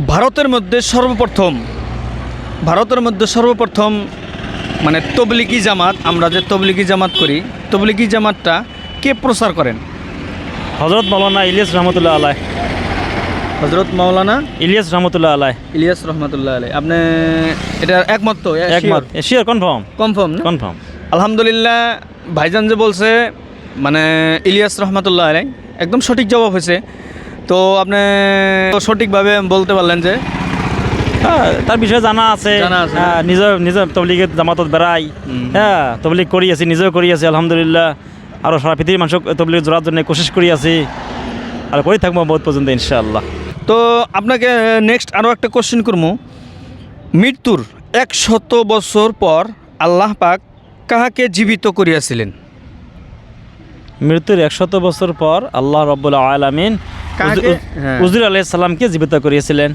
ভারতের মধ্যে সর্বপ্রথম ভারতের মধ্যে সর্বপ্রথম মানে তবলিগি জামাত আমরা যে তবলিগি জামাত করি তবলিগি জামাতটা কে প্রচার করেন? হজরত মৌলানা ইলিয়াস রহমতুল্লাহ আলাই। হজরত মাওলানা ইলিয়াস রহমতুল্লাহ আলাই। ইলিয়াস রহমতুল্লাহ আলাই। আপনি এটা একমত তো? একমত। শিওর কনফার্ম কনফার্ম কনফার্ম আলহামদুলিল্লাহ ভাইজান যে বলছে মানে ইলিয়াস রহমতুল্লাহ আলাই একদম সঠিক জবাব হয়েছে। তো আপনি সঠিকভাবে বলতে পারলেন যে হ্যাঁ তার বিষয়ে জানা আছে। হ্যাঁ, নিজের নিজের তবলিগের জামাতত বেড়াই। হ্যাঁ তবলিগ করি আছি নিজেও করি আছি আলহামদুলিল্লাহ। আরও সারা পৃথিবীর মানুষ তবলিগ জোড়ার জন্য কোশিশ করি আছি। আর করে থাকব বহুত পর্যন্ত ইনশাআল্লাহ। তো আপনাকে নেক্সট আরও একটা কোশ্চেন করব। মৃত্যুর একশত বছর পর আল্লাহ পাক কাহাকে জীবিত করিয়াছিলেন? মৃত্যুর একশত বছর পর আল্লাহ রব্বুল আলমিন। উজুর আলাইহিস সালামকে জীবিত করিয়েছিলেন।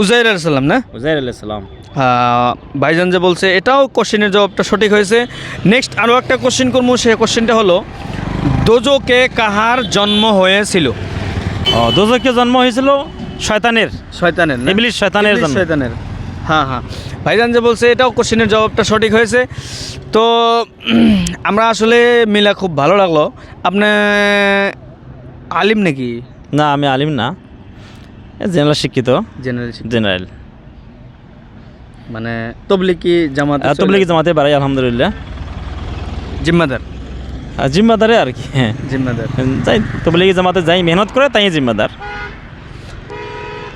উজাইর সাল্লাম না? উজাইর আলাইহিস সালাম। ভাইজান যে বলছে এটাও কোশ্চেনের জবাবটা সঠিক হয়েছে। নেক্সট আরও একটা কোশ্চেন করব সে কোশ্চেনটা হলো দোজকে কাহার জন্ম হয়েছিল? দোজকে জন্ম হয়েছিল শয়তানের। শয়তানের না? ইবলিস শয়তানের। শয়তানের। হ্যাঁ হ্যাঁ। ভাইজান যে বলছে এটাও কোশ্চেনের জবাবটা সঠিক হয়েছে। তো আমরা আসলে মিলা খুব ভালো লাগল। আপনি আলিম নাকি? না আমি আলিম না। জেনারেল শিক্ষিত। জেনারেশন জেনারেল মানে তবলিকি জামাত তবলিগি জামাতে বাড়াই আলহামদুলিল্লাহ। জিম্মাদার। জিম্মাদারে আর কি হ্যাঁ। জিম্মাদার। যাই তবলিগি জামাতে যাই মেহনত করে তাই জিম্মাদার।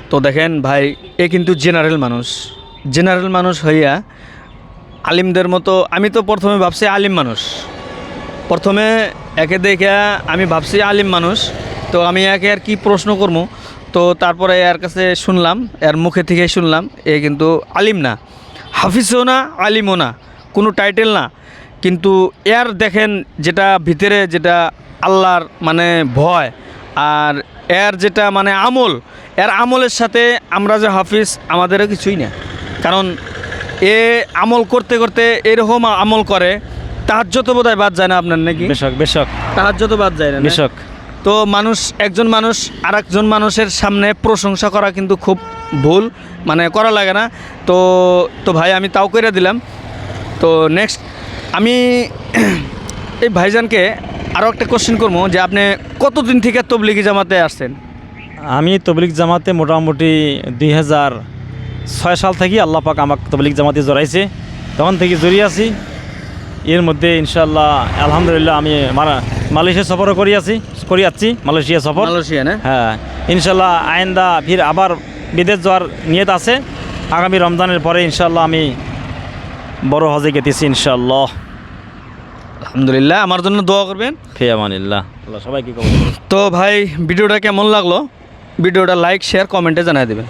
তো দেখেন ভাই এ কিন্তু জেনারেল মানুষ। জেনারেল মানুষ হইয়া আলিমদের মতো, আমি তো প্রথমে ভাবছি আলিম মানুষ। প্রথমে একে দেখে আমি ভাবছি আলিম মানুষ। তো আমি একে আর কি প্রশ্ন করব তো তারপরে এর কাছে শুনলাম, এর মুখে থেকে শুনলাম, এ কিন্তু আলিম না। হাফিজও না, আলিমও না। কোনো টাইটেল না। কিন্তু এর দেখেন যেটা ভিতরে যেটা আল্লাহর মানে ভয়, আর এর যেটা মানে আমল, এর আমলের সাথে আমরা যে হাফিজ, আমাদেরও কিছুই না। কারণ এ আমল করতে করতে এরকম আমল করে তাহার যত বোধ হয় বাদ যায় না আপনার নাকি? বেশক বেশক। তাহার যত বাদ যায় না না? বেশক। তো মানুষ একজন মানুষ আর একজন মানুষের সামনে প্রশংসা করা কিন্তু খুব ভুল মানে করা লাগে না। তো তো ভাই আমি তাও করে দিলাম। তো নেক্সট আমি এই ভাইজানকে আরও একটা কোশ্চেন করব যে আপনি কতদিন থেকে তবলিগি জামাতে আসছেন? আমি তবলিগ জামাতে মোটামুটি দুই হাজার ছয় সাল থেকে আল্লাহ পাক আমাকে তবলিগ জামাতে জড়াইছে। তখন থেকে জড়িয়ে আছি। এর মধ্যে ইনশাল্লাহ আলহামদুলিল্লাহ আমি মালয়েশিয়া সফরও করি আছি মালয়েশিয়া সফর। মালয়েশিয়া না? হ্যাঁ। ইনশাল্লাহ আইন্দা ফির আবার বিদেশ যাওয়ার নিয়ত আছে। আগামী রমজানের পরে ইনশাল্লাহ আমি বড় হজে গেতেছি ইনশাল্লাহ আলহামদুলিল্লাহ আমার জন্য দোয়া করবেন। ফিয়ামানিল্লাহ আল্লাহ সবাইকে। তো ভাই ভিডিওটা কেমন লাগল? ভিডিওটা লাইক শেয়ার কমেন্টে জানিয়ে দেবেন।